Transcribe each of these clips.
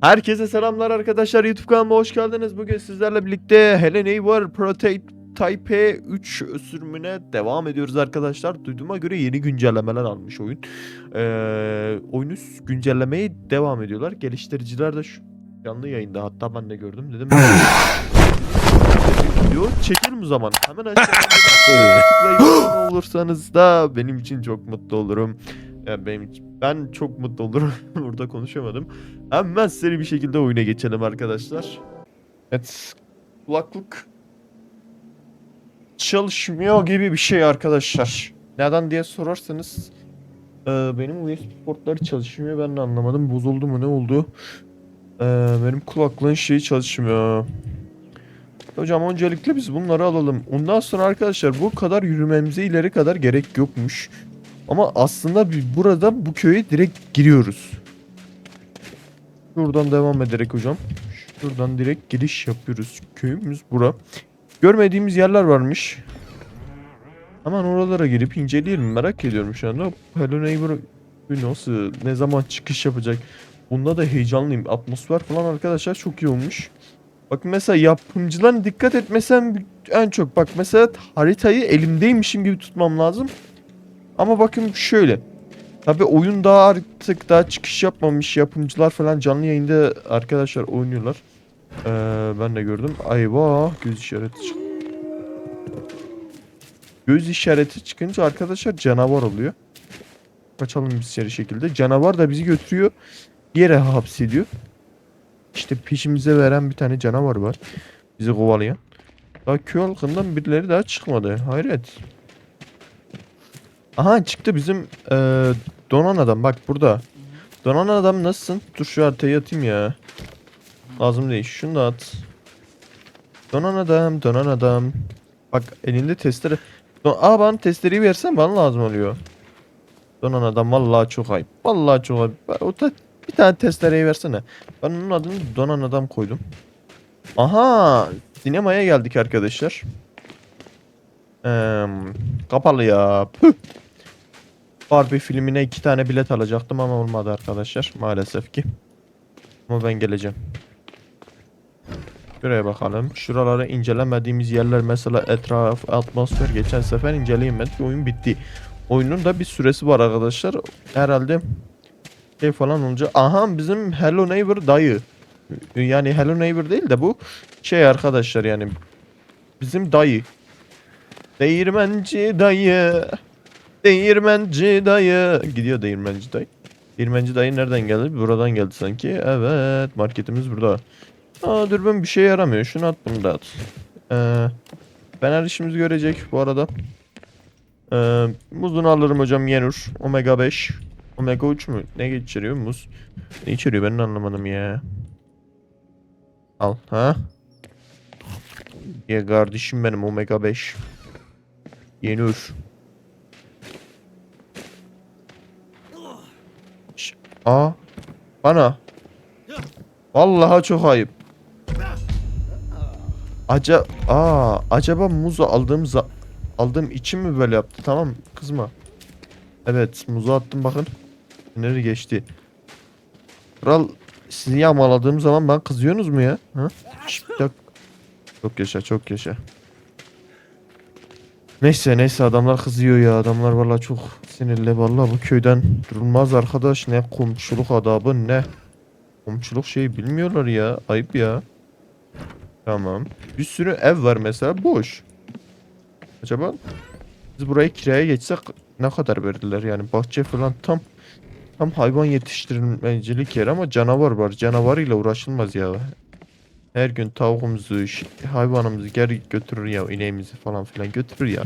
Herkese selamlar arkadaşlar YouTube kanalıma hoş geldiniz. Bugün sizlerle birlikte Helen Eivor Prototype 3 sürümüne devam ediyoruz arkadaşlar. Duyduğuma göre yeni güncellemeler almış oyun. Ee, oyunu güncellemeye devam ediyorlar. Geliştiriciler de şu canlı yayında hatta ben de gördüm dedim. Video çekelim o zaman. Hemen aşağıya olursanız da benim için çok mutlu olurum. Yani benim ben çok mutlu olurum. Burada konuşamadım. Hemen seri bir şekilde oyuna geçelim arkadaşlar. Evet. Kulaklık çalışmıyor gibi bir şey arkadaşlar. Neden diye sorarsanız e, benim USB portları çalışmıyor. Ben de anlamadım. Bozuldu mu ne oldu? E, benim kulaklığın şeyi çalışmıyor. Hocam öncelikle biz bunları alalım. Ondan sonra arkadaşlar bu kadar yürümemize ileri kadar gerek yokmuş. Ama aslında burada bu köye direkt giriyoruz. Şuradan devam ederek hocam. Şuradan direkt giriş yapıyoruz. Köyümüz bura. Görmediğimiz yerler varmış. Hemen oralara girip inceleyelim. Merak ediyorum şu anda. Hello Neighbor nasıl, ne zaman çıkış yapacak? Bunda da heyecanlıyım. Atmosfer falan arkadaşlar çok iyi olmuş. Bak mesela yapımcıların dikkat etmesem en çok. Bak mesela haritayı elimdeymişim gibi tutmam lazım. Ama bakın şöyle. Tabi oyun daha artık daha çıkış yapmamış yapımcılar falan canlı yayında arkadaşlar oynuyorlar. Ee, ben de gördüm. Ayva göz işareti çık. Göz işareti çıkınca arkadaşlar canavar oluyor. Kaçalım biz içeri şekilde. Canavar da bizi götürüyor. Yere hapsediyor. İşte peşimize veren bir tane canavar var. Bizi kovalayan. Daha köy halkından birileri daha çıkmadı. Hayret. Aha çıktı bizim eee donan adam bak burada. Donan adam nasılsın? Dur şu haritayı atayım ya. Lazım değil. Şunu da at. Donan adam, donan adam. Bak elinde testere. Don Aa bana testereyi versen bana lazım oluyor. Donan adam vallahi çok ayıp. Vallahi çok ayıp. O da bir tane testereyi versene. Ben onun adını donan adam koydum. Aha! Sinemaya geldik arkadaşlar. Eee kapalı ya. Püh. Barbie filmine iki tane bilet alacaktım ama olmadı arkadaşlar maalesef ki. Ama ben geleceğim. Şuraya bakalım. Şuraları incelemediğimiz yerler mesela etraf, atmosfer geçen sefer inceleyemedik. Oyun bitti. Oyunun da bir süresi var arkadaşlar. Herhalde şey falan olunca. Aha bizim Hello Neighbor dayı. Yani Hello Neighbor değil de bu şey arkadaşlar yani bizim dayı. Değirmenci dayı. Değirmenci dayı. Gidiyor değirmenci dayı. Değirmenci dayı nereden geldi? Buradan geldi sanki. Evet marketimiz burada. Aa dürbün bir şey yaramıyor. Şunu at bunu da at. Ee, Fener işimizi görecek bu arada. Ee, muzunu alırım hocam Yenur. Omega 5. Omega 3 mü? Ne geçiriyor muz? Ne içeriyor ben anlamadım ya. Al ha. Ya kardeşim benim Omega 5. Yenur. Aa. Bana. Vallahi çok ayıp. Aca Aa, acaba muzu aldığım aldığım için mi böyle yaptı? Tamam kızma. Evet muzu attım bakın. Nereye geçti? Kral sizi yağmaladığım zaman ben kızıyorsunuz mu ya? Ha? Dakika. Çok yaşa çok yaşa. Neyse neyse adamlar kızıyor ya adamlar vallahi çok sinirli. Vallahi bu köyden durulmaz arkadaş. Ne komşuluk adabı ne komşuluk şey bilmiyorlar ya. Ayıp ya. Tamam. Bir sürü ev var mesela boş. Acaba biz burayı kiraya geçsek ne kadar verirler? Yani bahçe falan tam tam hayvan yetiştirilmecilik yer ama canavar var. Canavarıyla uğraşılmaz ya. Her gün tavuğumuzu, hayvanımızı geri götürür ya, ineğimizi falan filan götürür ya.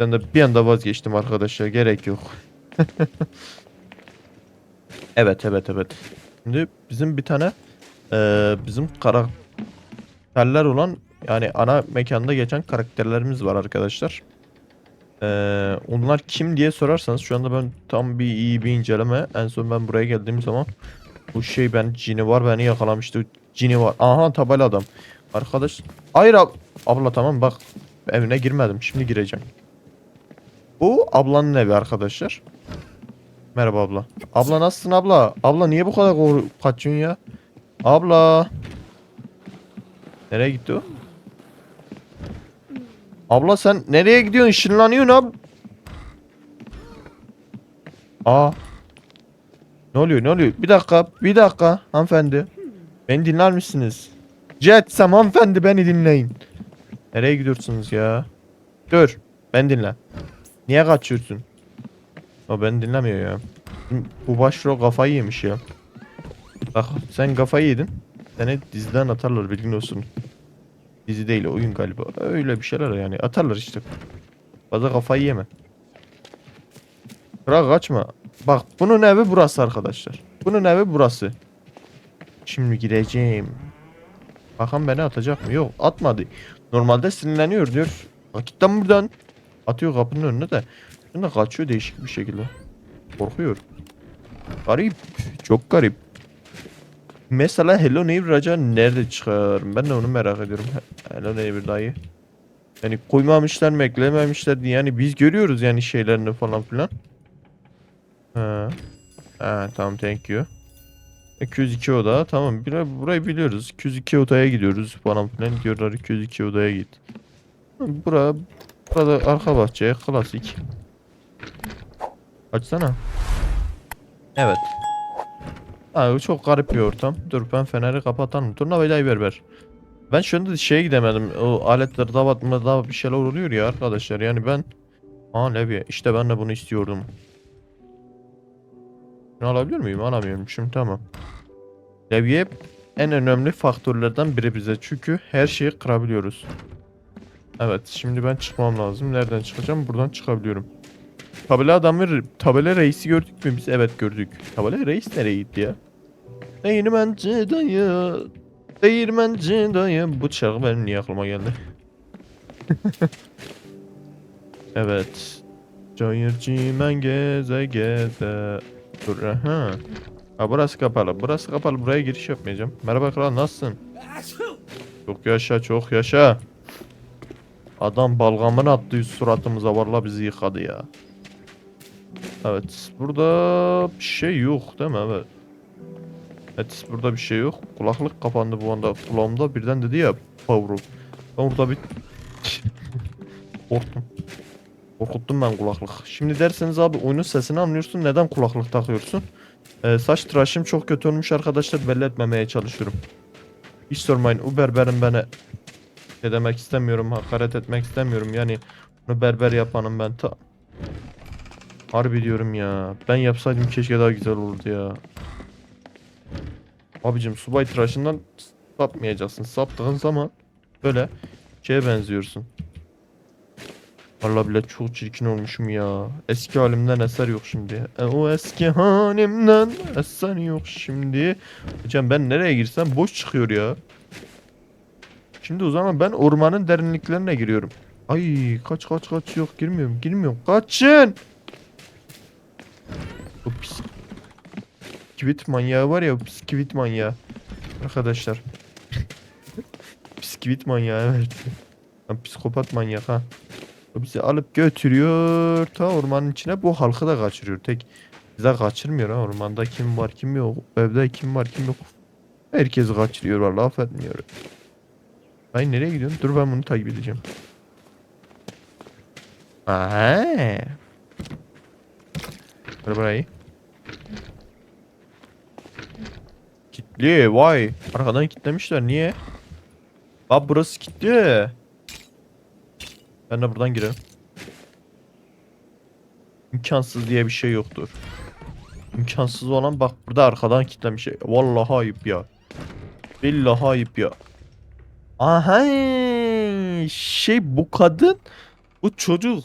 Ben de bir anda vazgeçtim arkadaşlar, gerek yok. evet, evet, evet. Şimdi bizim bir tane eee, bizim karakterler olan yani ana mekanda geçen karakterlerimiz var arkadaşlar. Eee, onlar kim diye sorarsanız şu anda ben tam bir iyi bir inceleme. En son ben buraya geldiğim zaman bu şey ben cini var beni yakalamıştı. Cini var. Aha tabela adam. Arkadaş. Hayır ab abla tamam bak evine girmedim. Şimdi gireceğim. Bu ablanın evi arkadaşlar. Merhaba abla. Abla nasılsın abla? Abla niye bu kadar kaçıyorsun ya? Abla. Nereye gitti o? Abla sen nereye gidiyorsun? Işınlanıyorsun ab. Aa. Ne oluyor ne oluyor? Bir dakika bir dakika hanımefendi. Beni dinler misiniz? Jetsam hanımefendi beni dinleyin. Nereye gidiyorsunuz ya? Dur. Ben dinle. Niye kaçıyorsun? O beni dinlemiyor ya. Bu başrol kafayı yemiş ya. Bak sen kafayı yedin. Seni diziden atarlar bilgin olsun. Dizi değil oyun galiba. Öyle bir şeyler yani atarlar işte. Fazla kafayı yeme. Kral kaçma. Bak bunun evi burası arkadaşlar. Bunun evi burası. Şimdi gireceğim. Bakan beni atacak mı? Yok atmadı. Normalde sinirleniyor diyor. Bak git buradan. Atıyor kapının önüne de. Şimdi kaçıyor değişik bir şekilde. Korkuyor. Garip. Çok garip. Mesela Hello Neighbor acaba nerede çıkar? Ben de onu merak ediyorum. He- Hello Neighbor dayı. Yani koymamışlar mı eklememişler diye. Yani biz görüyoruz yani şeylerini falan filan. Ha. Ha tamam thank you. 202 oda tamam burayı biliyoruz. 202 odaya gidiyoruz falan filan diyorlar 202 odaya git. Bura burada arka bahçeye klasik. Açsana. Evet. Ha, çok garip bir ortam. Dur ben feneri kapatalım. Turnavayı ver ver. Ben şu anda şeye gidemedim. O aletler davatma daha bir şeyler oluyor ya arkadaşlar. Yani ben Aa Levi işte ben de bunu istiyordum. Bunu alabiliyor muyum? Alamıyorum. Şimdi tamam. Levye en önemli faktörlerden biri bize. Çünkü her şeyi kırabiliyoruz. Evet şimdi ben çıkmam lazım. Nereden çıkacağım? Buradan çıkabiliyorum. Tabela adamı, tabela reisi gördük mü biz? Evet gördük. Tabela reis nereye gitti ya? Değirmenci dayı, değirmenci dayı. Bu şarkı benim niye aklıma geldi? evet. Cayır men geze geze. Dur aha. Ha burası kapalı. Burası kapalı. Buraya giriş yapmayacağım. Merhaba kral nasılsın? Çok yaşa çok yaşa. Adam balgamını attı suratımıza vallahi bizi yıkadı ya. Evet burada bir şey yok değil mi? Evet. Evet burada bir şey yok. Kulaklık kapandı bu anda kulağımda birden dedi ya power Ben burada bir korktum. Korkuttum ben kulaklık. Şimdi derseniz abi oyunun sesini anlıyorsun neden kulaklık takıyorsun? Ee, saç tıraşım çok kötü olmuş arkadaşlar belli etmemeye çalışıyorum. Hiç sormayın Uber benim beni şey demek istemiyorum hakaret etmek istemiyorum yani bunu berber yapanım ben ta Harbi diyorum ya ben yapsaydım keşke daha güzel olurdu ya Abicim subay tıraşından sapmayacaksın saptığın zaman böyle şeye benziyorsun Vallahi bile çok çirkin olmuşum ya. Eski halimden eser yok şimdi. E, o eski halimden eser yok şimdi. Hocam ben nereye girsem boş çıkıyor ya. Şimdi o zaman ben ormanın derinliklerine giriyorum. Ay kaç kaç kaç yok girmiyorum girmiyorum. Kaçın. Bu pis. Bisküvit manyağı var ya bisküvit manyağı. Arkadaşlar. bisküvit manyağı evet. Lan psikopat manyak ha. O bizi alıp götürüyor ta ormanın içine bu halkı da kaçırıyor. Tek bize kaçırmıyor ha ormanda kim var kim yok. Evde kim var kim yok. Herkesi kaçırıyor vallahi affetmiyor. Ay nereye gidiyorsun? Dur ben bunu takip edeceğim. Aha. Dur burayı. Kitli vay. Arkadan kitlemişler niye? Bak burası kilitli. Ben de buradan girerim. İmkansız diye bir şey yoktur. İmkansız olan bak burada arkadan kilitlemiş. Vallahi ayıp ya. Billahi ayıp ya. Aha şey bu kadın bu çocuk.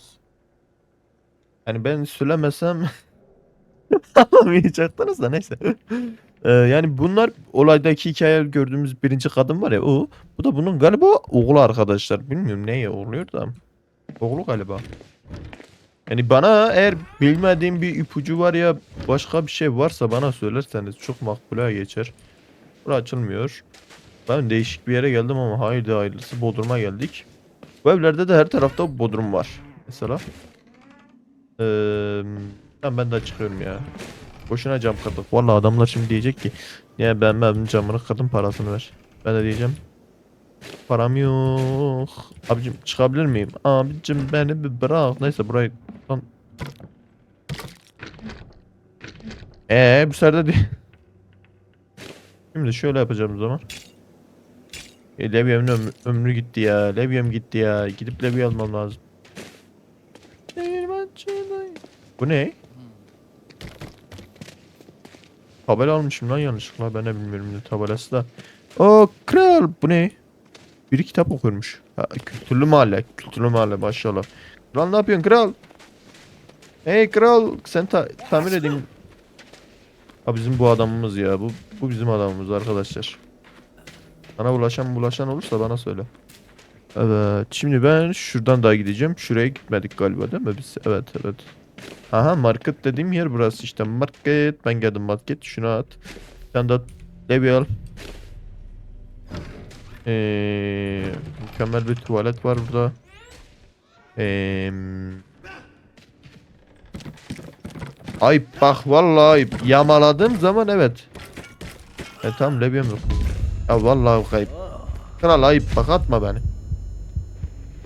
Yani ben söylemesem anlamayacaktınız da neyse. Ee, yani bunlar olaydaki hikaye gördüğümüz birinci kadın var ya o. Bu da bunun galiba oğlu arkadaşlar. Bilmiyorum neye oluyor da. Oğlu galiba. Yani bana eğer bilmediğim bir ipucu var ya başka bir şey varsa bana söylerseniz çok makbule geçer. Bura açılmıyor. Ben değişik bir yere geldim ama haydi hayırlısı Bodrum'a geldik. Bu evlerde de her tarafta Bodrum var. Mesela. Ee, ben, de çıkıyorum ya. Boşuna cam kırdık. Vallahi adamlar şimdi diyecek ki niye ben ben camını kırdım parasını ver. Ben de diyeceğim param yok. Abicim çıkabilir miyim? Abicim beni bir bırak. Neyse burayı tam Eee bu sefer de. Şimdi şöyle yapacağım zaman. E, Levyem'in ömrü, ömrü gitti ya. Levyem gitti ya. Gidip Levye almam lazım. Bu ne? Tabela almışım lan yanlışlıkla. Ben de bilmiyorum ne tabelası da. O kral. Bu ne? Biri kitap okurmuş. Ha, kültürlü mahalle. Kültürlü mahalle maşallah. Kral ne yapıyorsun kral? Hey kral. Sen ta tamir edeyim. Ha bizim bu adamımız ya. Bu, bu bizim adamımız arkadaşlar. Bana bulaşan bulaşan olursa bana söyle. Evet. Şimdi ben şuradan daha gideceğim. Şuraya gitmedik galiba değil mi biz? Evet evet. Aha market dediğim yer burası işte. Market. Ben geldim market. Şunu at. Sen de at. Levy al. Ee, mükemmel bir tuvalet var burada. Ee, ayıp bak vallahi ayıp. Yamaladığım zaman evet. E tamam Levyem yok. Ya vallahi kayıp. Kral ayıp bak atma beni.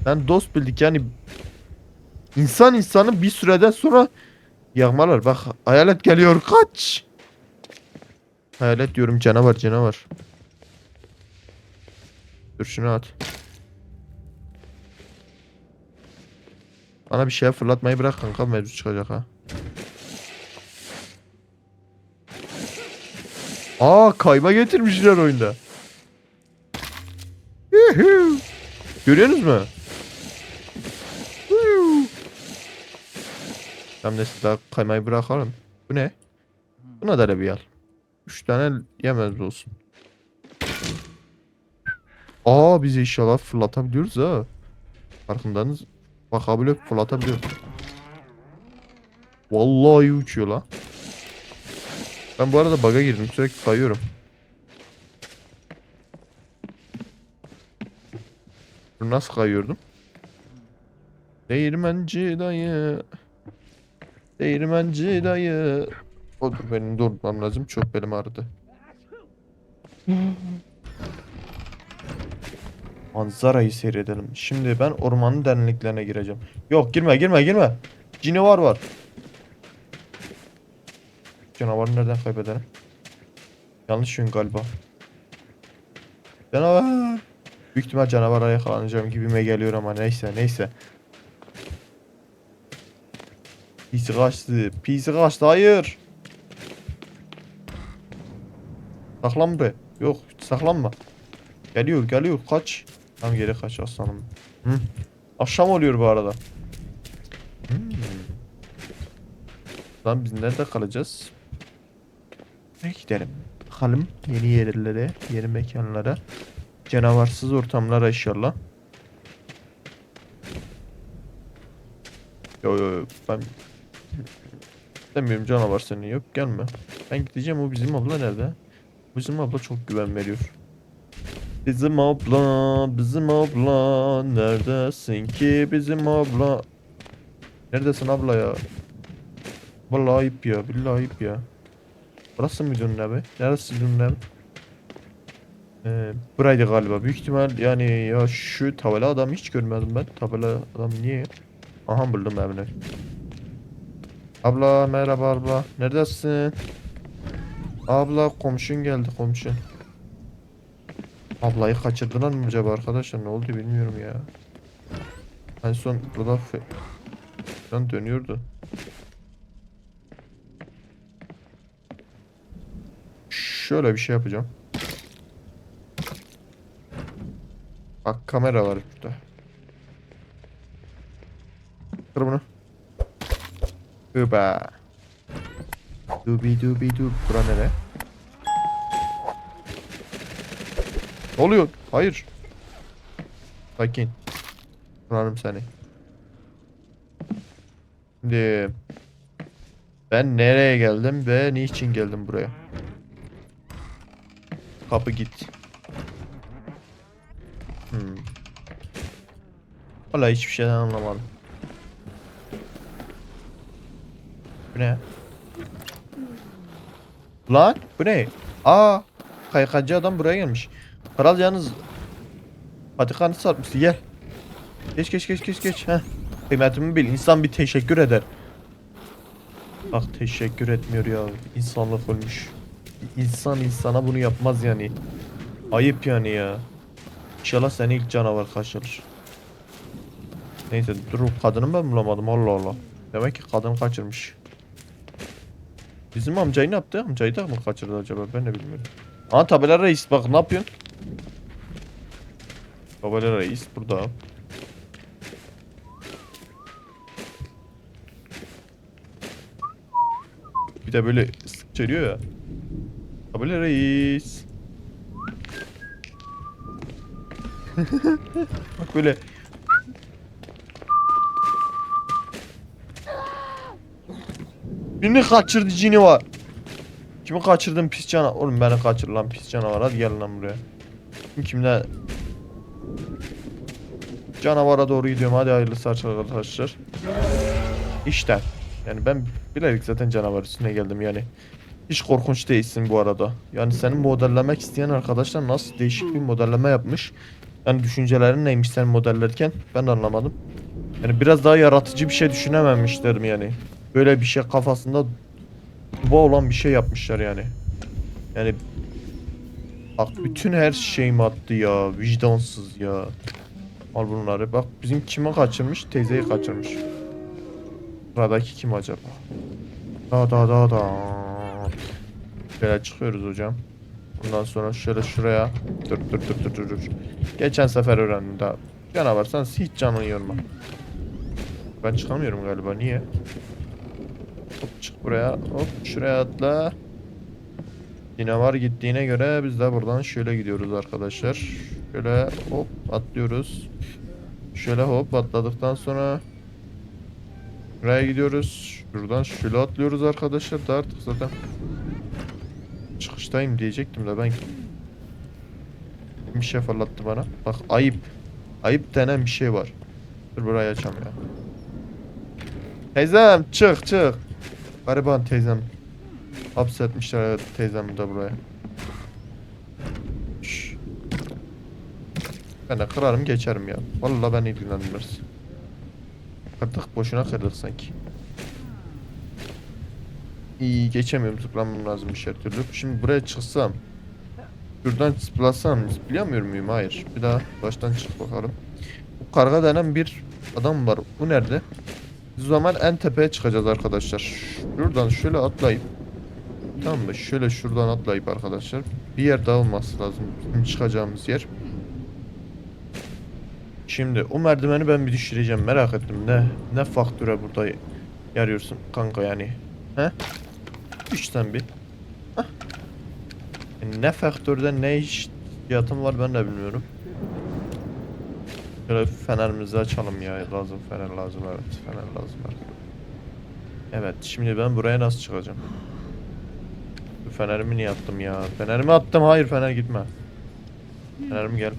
Ben dost bildik yani insan insanın bir süreden sonra yağmalar. Bak hayalet geliyor kaç. Hayalet diyorum canavar canavar. Dur şunu at. Bana bir şey fırlatmayı bırak kanka mevzu çıkacak ha. Aa kayma getirmişler oyunda. Görüyorsunuz mu? Tamam neyse daha kaymayı bırakalım. Bu ne? Buna da bir al. Üç tane yemez olsun. Aa biz inşallah fırlatabiliyoruz ha. Farkındanız. Bak abi fırlatabiliyoruz. Vallahi uçuyor la. Ben bu arada bug'a girdim sürekli kayıyorum. Nasıl kayıyordum? Değirmenci dayı. Değirmenci dayı. O dur benim durmam lazım çok belim ağrıdı. Manzarayı seyredelim. Şimdi ben ormanın derinliklerine gireceğim. Yok girme girme girme. Canavar var. Canavarı nereden kaybederim? Yanlış yön galiba. Canavar. Büyük ihtimal canavara yakalanacağım gibime geliyor ama neyse neyse. Pisi kaçtı. Pisi kaçtı hayır. Saklan buraya. Yok saklanma. Geliyor geliyor kaç. Tam geri kaç aslanım. Hı. Akşam oluyor bu arada. Hmm. Lan biz nerede kalacağız? Ne gidelim. Bakalım yeni yerlere, yeni mekanlara. Canavarsız ortamlara inşallah. Yo yo ben Demiyorum canavar senin yok gelme. Ben gideceğim o bizim abla nerede? Bizim abla çok güven veriyor. Bizim abla, bizim abla neredesin ki bizim abla? Neredesin abla ya? Vallahi ayıp ya, billahi ayıp ya. Burası mıydı onun evi? Neresi onun evi? Ee, buraydı galiba. Büyük ihtimal yani ya şu tabela adamı hiç görmedim ben. Tabela adam niye? Aha buldum evini. Abla merhaba abla. Neredesin? Abla komşun geldi komşun. Ablayı kaçırdılar mı acaba arkadaşlar? Ne oldu bilmiyorum ya. En son burada falan dönüyordu. Şöyle bir şey yapacağım. Bak kamera var burada. Kır bunu. Hıba. Dubi dubi dub. Bura nere? Ne oluyor? Hayır. Sakin. Kurarım seni. Şimdi ben nereye geldim ve niçin geldim buraya? Kapı git. Hmm. Vallahi hiçbir şeyden anlamadım. Bu ne? Lan bu ne? Aa kaykacı adam buraya gelmiş. Kral yalnız patikanı satmış gel. Geç geç geç geç geç. Heh. Kıymetimi bil. İnsan bir teşekkür eder. Bak teşekkür etmiyor ya. İnsanlık ölmüş. İnsan insana bunu yapmaz yani. Ayıp yani ya. İnşallah seni ilk canavar kaçırır. Neyse dur kadını ben bulamadım Allah Allah. Demek ki kadın kaçırmış. Bizim amcayı ne yaptı? Amcayı da mı kaçırdı acaba? Ben de bilmiyorum. Aa tabela reis bak ne yapıyorsun? Tabela reis burada. Bir de böyle içeriyor ya. Tabela reis. Bak böyle Birini kaçırdı cini var. Kimi kaçırdın pis canavar? Oğlum beni kaçır lan pis canavar. Hadi gel lan buraya. Kim kimde? Canavara doğru gidiyorum. Hadi hayırlısı arkadaşlar. İşte. Yani ben bilerek zaten canavar üstüne geldim yani. Hiç korkunç değilsin bu arada. Yani seni modellemek isteyen arkadaşlar nasıl değişik bir modelleme yapmış. Yani düşüncelerin neymiş sen modellerken ben anlamadım. Yani biraz daha yaratıcı bir şey düşünememişlerim yani. Böyle bir şey kafasında duba olan bir şey yapmışlar yani. Yani bak bütün her şeyimi attı ya. Vicdansız ya. Al bunları. Bak bizim kime kaçırmış? Teyzeyi kaçırmış. Sıradaki kim acaba? Da da da da. Şöyle çıkıyoruz hocam. Bundan sonra şöyle şuraya. Dur dur dur dur dur. dur. Geçen sefer öğrendim daha. Canavar sen hiç canını yorma. Ben çıkamıyorum galiba. Niye? Hop çık buraya. Hop şuraya atla. Yine var gittiğine göre biz de buradan şöyle gidiyoruz arkadaşlar. Şöyle hop atlıyoruz. Şöyle hop atladıktan sonra Buraya gidiyoruz. Şuradan şöyle atlıyoruz arkadaşlar da artık zaten çıkıştayım diyecektim de ben bir şey fırlattı bana. Bak ayıp. Ayıp denen bir şey var. Dur burayı açam ya. Teyzem çık çık. Gariban teyzem. Hapsetmişler teyzemi de buraya. Ben de kırarım geçerim ya. Vallahi ben ilgilenmez. Kırdık boşuna kırdık sanki. İyi geçemiyorum zıplamam lazım bir türlü. Şimdi buraya çıksam. Şuradan zıplasam zıplayamıyor muyum? Hayır. Bir daha baştan çık bakalım. Bu karga denen bir adam var. Bu nerede? Biz zaman en tepeye çıkacağız arkadaşlar. Şuradan şöyle atlayıp Tamam mı? Şöyle şuradan atlayıp arkadaşlar. Bir yer daha olması lazım. Bizim çıkacağımız yer. Şimdi o merdiveni ben bir düşüreceğim. Merak ettim. Ne ne faktöre burada yarıyorsun kanka yani. He? Düş sen bir. Hah. Yani ne faktörde ne iş var ben de bilmiyorum. Şöyle fenerimizi açalım ya. Lazım fener lazım evet. Fener lazım evet. Evet şimdi ben buraya nasıl çıkacağım? Fenerimi niye attım ya? Fenerimi attım. Hayır fener gitme. Fenerim gel.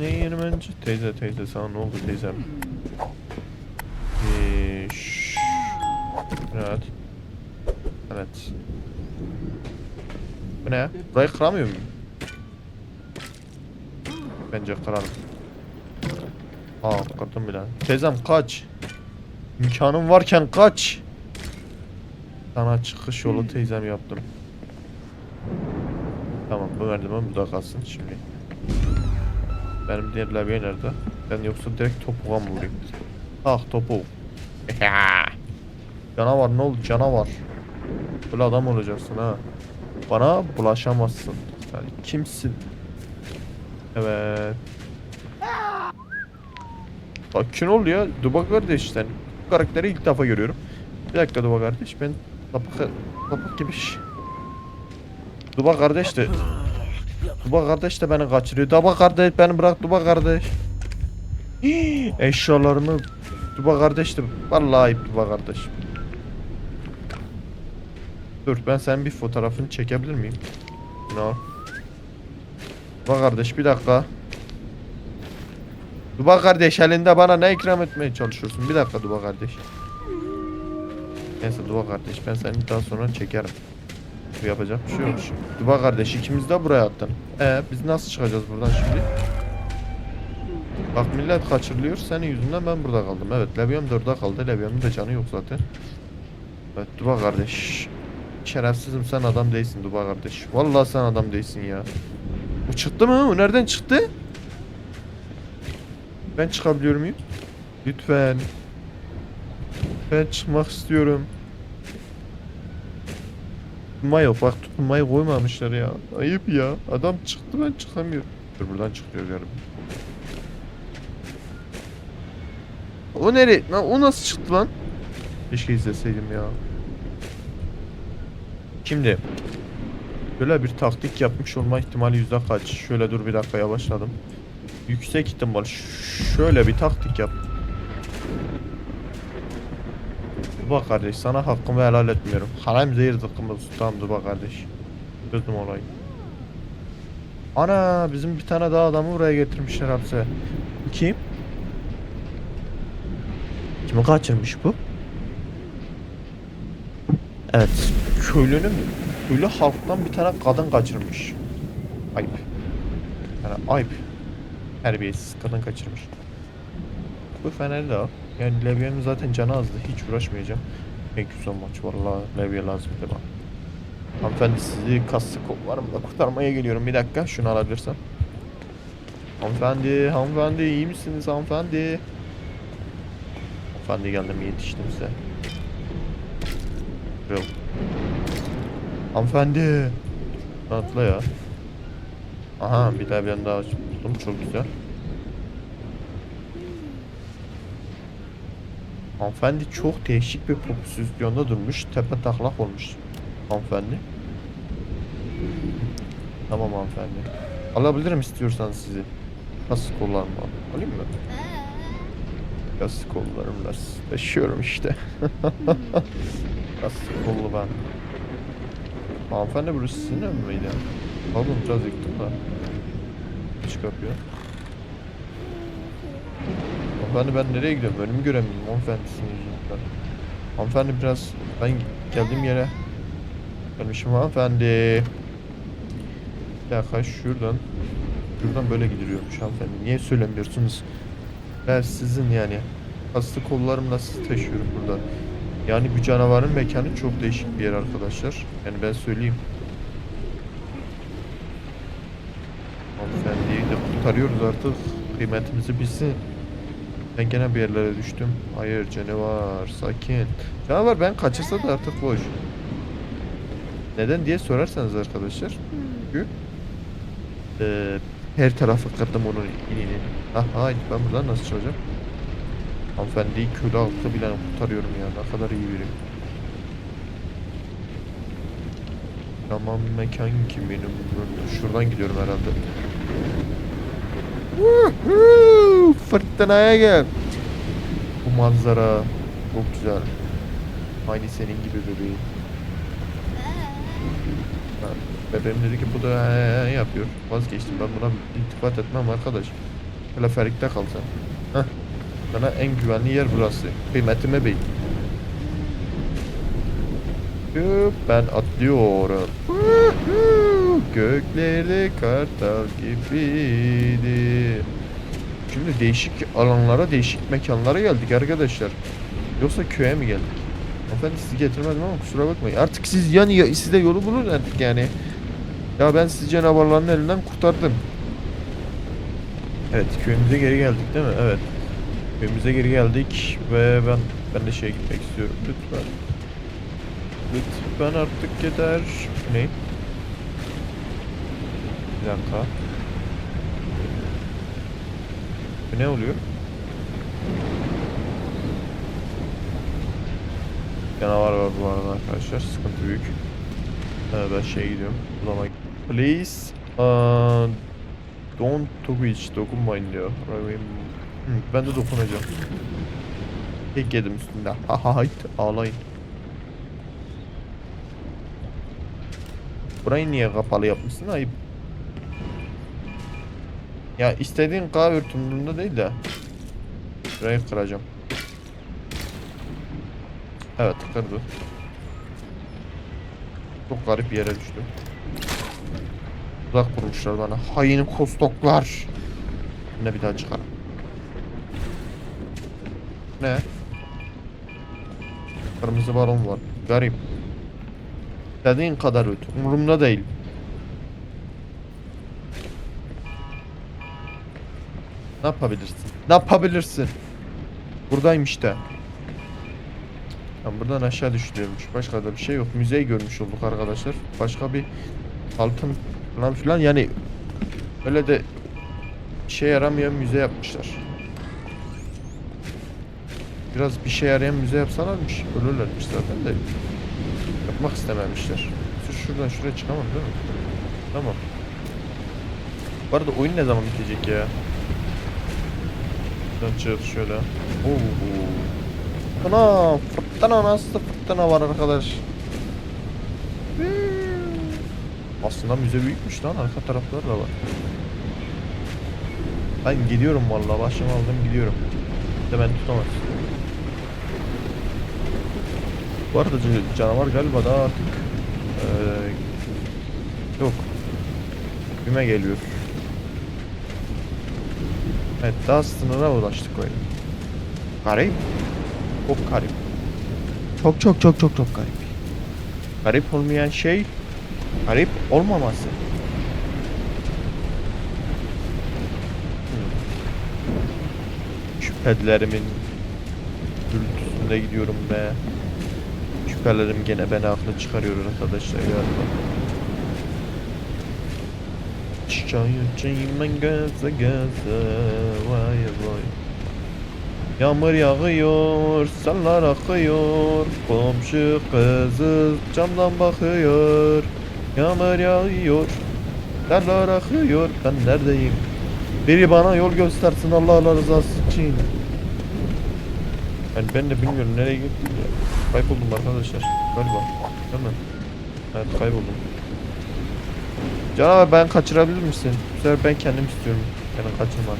Ne yerim önce? Teyze teyze sana ne oldu teyzem? Evet. Bu ne? Burayı kıramıyor muyum? Bence kırarım. Aa kırdım bile. Teyzem kaç. İmkanım varken kaç. Sana çıkış yolu teyzem yaptım. Tamam bu merdiven burada kalsın şimdi. Benim diğer levye nerede? Ben yoksa direkt topuğa mı vurayım? Ah topu. canavar ne oldu canavar? Böyle adam olacaksın ha. Bana bulaşamazsın. Sen kimsin? Evet. Bak kim oldu ya? Duba kardeş sen. Bu karakteri ilk defa görüyorum. Bir dakika Duba kardeş ben sapık, sapık gibi Duba kardeş de Duba kardeş de beni kaçırıyor. Duba kardeş beni bırak Duba kardeş. Eşyalarımı Duba kardeş de vallahi ayıp Duba kardeş. Dur ben senin bir fotoğrafını çekebilir miyim? No. Duba kardeş bir dakika. Duba kardeş elinde bana ne ikram etmeye çalışıyorsun? Bir dakika Duba kardeş. Neyse Duba kardeş ben seni daha sonra çekerim. Yapacak bir şey yok. Duba kardeş ikimiz de buraya attın. E biz nasıl çıkacağız buradan şimdi? Bak millet kaçırılıyor. Senin yüzünden ben burada kaldım. Evet da orada kaldı. Levyam'ın da canı yok zaten. Evet Duba kardeş. Şerefsizim sen adam değilsin Duba kardeş. Vallahi sen adam değilsin ya. Bu çıktı mı? O nereden çıktı? Ben çıkabiliyor muyum? Lütfen. Ben çıkmak istiyorum. Tutma yok bak tutmayı koymamışlar ya. Ayıp ya. Adam çıktı ben çıkamıyorum. Dur buradan çıkıyor galiba. O nereye? Lan o nasıl çıktı lan? Keşke izleseydim ya. Şimdi Böyle bir taktik yapmış olma ihtimali yüzde kaç? Şöyle dur bir dakika yavaşladım. Yüksek ihtimal şöyle bir taktik yap. Bak kardeş sana hakkımı helal etmiyorum. Haram zehir zıkkımı tutam bak kardeş. Çözdüm olayı. Ana bizim bir tane daha adamı buraya getirmişler hapse. Kim? Kimi kaçırmış bu? Evet. Köylünün köylü halktan bir tane kadın kaçırmış. Ayıp. Yani ayıp. Terbiyesiz kadın kaçırmış. Bu feneri de al. Yani Levya'nın zaten canı azdı. Hiç uğraşmayacağım. Thank you so much. Vallahi Levya lazım de bana. Hanımefendi sizi kaslı kollarımla kurtarmaya geliyorum. Bir dakika şunu alabilirsem. Hanımefendi, hanımefendi iyi misiniz hanımefendi? Hanımefendi geldim yetiştim size. Hanımefendi. Atla ya. Aha bir daha ben daha buldum çok güzel. Hanımefendi çok değişik bir pozisyonda durmuş. Tepe taklak olmuş. Hanımefendi. Tamam hanımefendi. Alabilirim istiyorsan sizi. Nasıl kollarımı al. Alayım mı? Nasıl kollarımla taşıyorum işte. Nasıl kollu ben. Hanımefendi burası sizin ev miydi? Pardon biraz yıktım da. Hiç kapıyor. Hanımefendi ben nereye gidiyorum? Önümü göremiyorum hanımefendi sizin yüzünüzden. Hanımefendi biraz ben geldiğim yere gelmişim hanımefendi. Bir dakika şuradan şuradan böyle gidiliyormuş hanımefendi. Niye söylemiyorsunuz? Ben sizin yani hasta kollarımla sizi taşıyorum burada. Yani bu canavarın mekanı çok değişik bir yer arkadaşlar. Yani ben söyleyeyim. Hanımefendiyi de kurtarıyoruz artık. Kıymetimizi bilsin. Ben gene bir yerlere düştüm. Hayır canavar sakin. Canavar ben kaçırsa da artık boş. Neden diye sorarsanız arkadaşlar. Çünkü eee, her tarafı kırdım onun inini. Ah hayır ben buradan nasıl çıkacağım? Hanımefendiyi köle altı bile kurtarıyorum ya. Ne kadar iyi biri. Tamam mekan kimin umurunda? Şuradan gidiyorum herhalde. Fırtınaya gel. Bu manzara çok güzel. Aynı senin gibi bebeğim. Bebeğim dedi ki bu da yapıyor. Vazgeçtim ben buna iltifat etmem arkadaş. Teleferikte kal sen. Heh. Sana en güvenli yer burası. Kıymetime. Hüp, Ben atlıyorum. Göklerde kartal gibiydi. Şimdi değişik alanlara, değişik mekanlara geldik arkadaşlar. Yoksa köye mi geldik? Hanımefendi sizi getirmedim ama kusura bakmayın. Artık siz yani ya, siz de yolu bulun artık yani. Ya ben sizi canavarların elinden kurtardım. Evet köyümüze geri geldik değil mi? Evet. Köyümüze geri geldik ve ben ben de şeye gitmek istiyorum lütfen. Lütfen artık yeter. Ne? Bir dakika. Ne oluyor? Canavar var bu arada arkadaşlar. Sıkıntı büyük. Ee, ben şeye gidiyorum. Bulama. Please. Uh, don't twitch. Dokunmayın diyor. Rahim. Ben de dokunacağım. Tek yedim üstünde. Ha ha hayt. Ağlayın. Burayı niye kapalı yapmışsın? Ayıp. Ya istediğin kahve umurumda değil de. Burayı kıracağım. Evet kırdı. Çok garip bir yere düştüm. Uzak kurmuşlar bana. Hain kostoklar. Ne bir daha çıkarım. Ne? Kırmızı balon var. Garip. Dediğin kadar öt. Umurumda değil. Ne yapabilirsin? Ne yapabilirsin? Buradayım işte. Ben buradan aşağı düşüyormuş. Başka da bir şey yok. Müzeyi görmüş olduk arkadaşlar. Başka bir altın falan filan yani öyle de işe yaramayan müze yapmışlar. Biraz bir şey yarayan müze yapsalarmış. Ölürlermiş zaten de. Yapmak istememişler. Sür şuradan şuraya çıkamam değil mi? Tamam. Bu arada oyun ne zaman bitecek ya? Şuradan çık şöyle. Oo. Fırtına, fırtına nasıl fırtına var arkadaş. Aslında müze büyükmüş lan arka tarafları da var. Ben gidiyorum vallahi başımı aldım gidiyorum. De ben tutamaz. Bu arada canavar galiba daha artık eee, yok. Güme geliyor. Evet daha sınıra ulaştık oyun. Garip. Çok garip. Çok çok çok çok çok garip. Garip olmayan şey garip olmaması. Şüphelerimin gürültüsünde gidiyorum be. Şüphelerim gene beni haklı çıkarıyor arkadaşlar galiba. Şikayetçiyim ben gaza gaza vay vay. Yağmur yağıyor, seller akıyor, komşu kızı camdan bakıyor. Yağmur yağıyor, seller akıyor, ben neredeyim? Biri bana yol göstersin Allah Allah rızası için. Yani ben de bilmiyorum nereye gittim ya. Kayboldum arkadaşlar galiba. Değil mi? Evet kayboldum. Canavar ben kaçırabilir misin? Sefer ben kendim istiyorum. Beni kaçırma.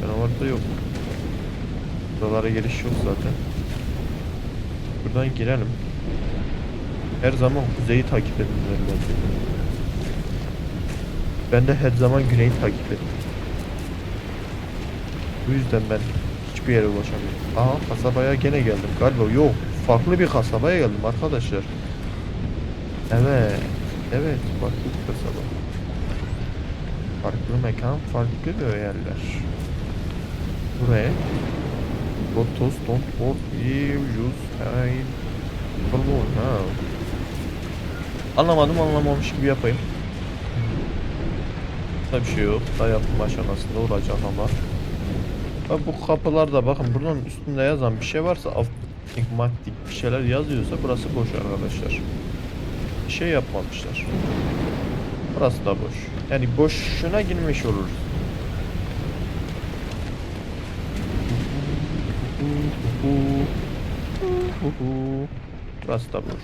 Canavar da yok. Buralara geliş yok zaten. Buradan girelim. Her zaman kuzeyi takip edin. Ben de her zaman güneyi takip ettim. Bu yüzden ben hiçbir yere ulaşamıyorum. Aha kasabaya gene geldim galiba. Yok farklı bir kasabaya geldim arkadaşlar. Evet. Evet farklı bir kasaba. Farklı mekan, farklı yerler. Buraya. Lotus don't work you use time. Anlamadım anlamamış gibi yapayım. Da bir şey yok. Da yapım aşamasında olacak ama. Bak bu kapılarda bakın buradan üstünde yazan bir şey varsa aftikmatik bir şeyler yazıyorsa burası boş arkadaşlar. Bir şey yapmamışlar. Burası da boş. Yani boşuna girmiş olur. Burası da boş.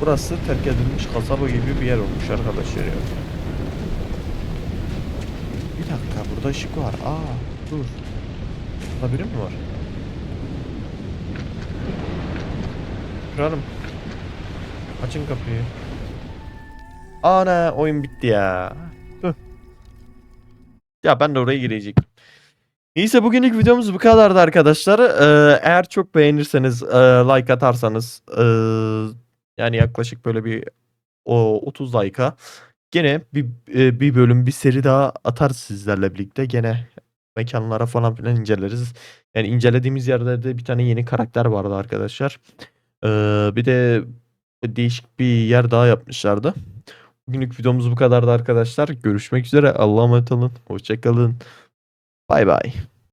Burası terk edilmiş kasaba gibi bir yer olmuş arkadaşlar ya. Bir dakika burada ışık var. Aa dur. Burada biri mi var? Kırarım. Açın kapıyı. Ana oyun bitti ya. Ya ben de oraya girecektim. Neyse bugünlük videomuz bu kadardı arkadaşlar. Ee, eğer çok beğenirseniz, e, like atarsanız, e, yani yaklaşık böyle bir o 30 like'a gene bir e, bir bölüm, bir seri daha atarız sizlerle birlikte. Gene mekanlara falan filan inceleriz. Yani incelediğimiz yerlerde bir tane yeni karakter vardı arkadaşlar. Ee, bir de değişik bir yer daha yapmışlardı. Bugünlük videomuz bu kadardı arkadaşlar. Görüşmek üzere. Allah'a emanet olun. Hoşçakalın. Bay bay.